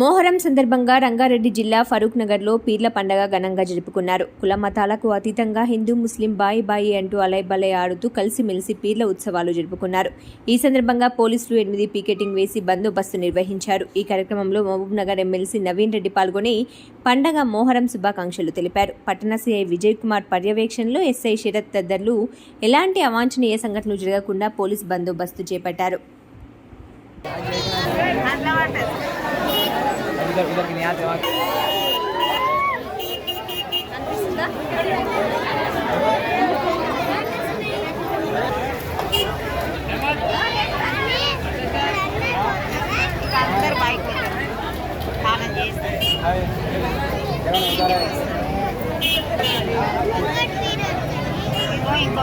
మోహరం సందర్భంగా రంగారెడ్డి జిల్లా ఫరూక్ నగర్లో పీర్ల పండగ ఘనంగా జరుపుకున్నారు. కుల మతాలకు అతీతంగా హిందూ ముస్లిం బాయి బాయి అంటూ అలైబలై ఆడుతూ కలిసిమెలిసి పీర్ల ఉత్సవాలు జరుపుకున్నారు. ఈ సందర్భంగా పోలీసులు ఎనిమిది పీకెటింగ్ వేసి బందోబస్తు నిర్వహించారు. ఈ కార్యక్రమంలో మహబూబ్ నగర్ ఎమ్మెల్సీ నవీన్ రెడ్డి పాల్గొని పండగ మోహరం శుభాకాంక్షలు తెలిపారు. పట్టణ సిఐ విజయ్ కుమార్ పర్యవేక్షణలో ఎస్ఐ శరత్ తదితరులు ఎలాంటి అవాంఛనీయ సంఘటనలు జరగకుండా పోలీస్ బందోబస్తు చేపట్టారు. उधर उधर के नहीं आते वहाँ। ఇంకో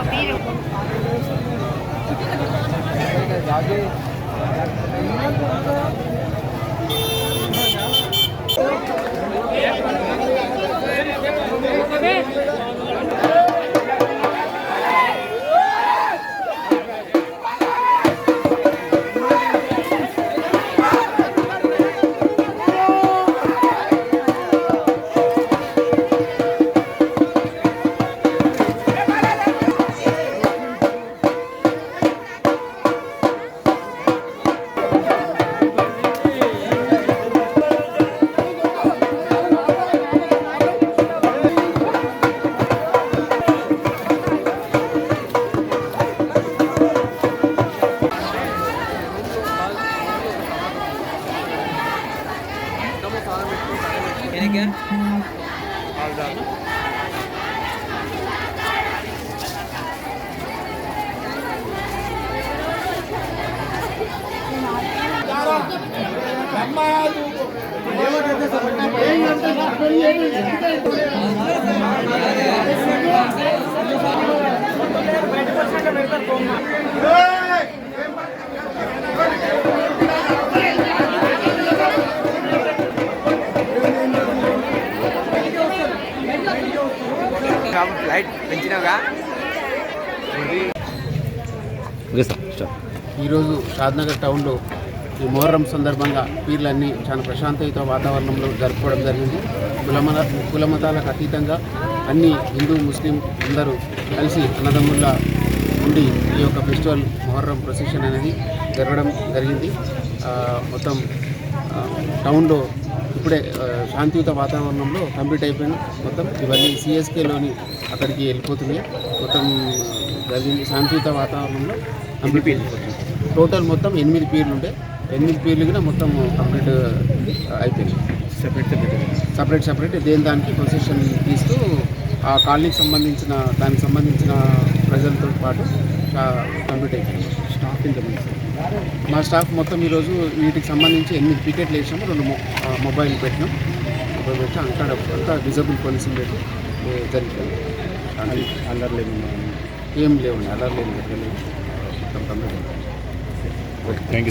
బైక్ స్నానం చేస్తారు ఇదిగో ఇంకో మీరు ఈరోజు షాద్నగర్ టౌన్లో ఈ మొహర్రం సందర్భంగా పీర్లన్నీ చాలా ప్రశాంతయుత వాతావరణంలో జరుపుకోవడం జరిగింది. కులమల కులమతాలకు అతీతంగా అన్ని హిందూ ముస్లిం అందరూ కలిసి అన్నదమ్ముల ఉండి ఈ యొక్క ఫెస్టివల్ మొహర్రం ప్రొసెషన్ అనేది జరగడం జరిగింది. మొత్తం టౌన్లో ఇప్పుడే శాంతియుత వాతావరణంలో కంప్లీట్ అయిపోయింది మొత్తం ఇవన్నీ సిఎస్కేలోని అక్కడికి వెళ్ళిపోతున్నాయి. మొత్తం జరిగింది శాంతియుత వాతావరణంలో కంప్లీట్ వెళ్ళిపోతుంది టోటల్ మొత్తం ఎనిమిది పీర్లు ఉండే. ఎనిమిది పీర్లు కూడా మొత్తం కంప్లీట్ అయిపోయింది సెపరేట్ సపరేట్ సపరేట్ దేని దానికి పొజిషన్ తీస్తూ ఆ కాలనీకి సంబంధించిన దానికి సంబంధించిన ప్రజలతో పాటు కంప్లీట్ అయిపోయింది స్టాఫ్ ఇంతమంది మా స్టాఫ్ మొత్తం ఈరోజు వీటికి సంబంధించి ఎనిమిది పికెట్లు వేసినాము రెండు మొబైల్ పెట్టినాం. మొబైల్ పెట్టి అక్కడ అంతా విజబుల్ పోలీసింగ్ పెట్టి ఏ, జరిగిపోయింది అల్లర్లు ఏమి ఏం లేవు అల్లర్లు ఏమి జరగలేదు. Thank you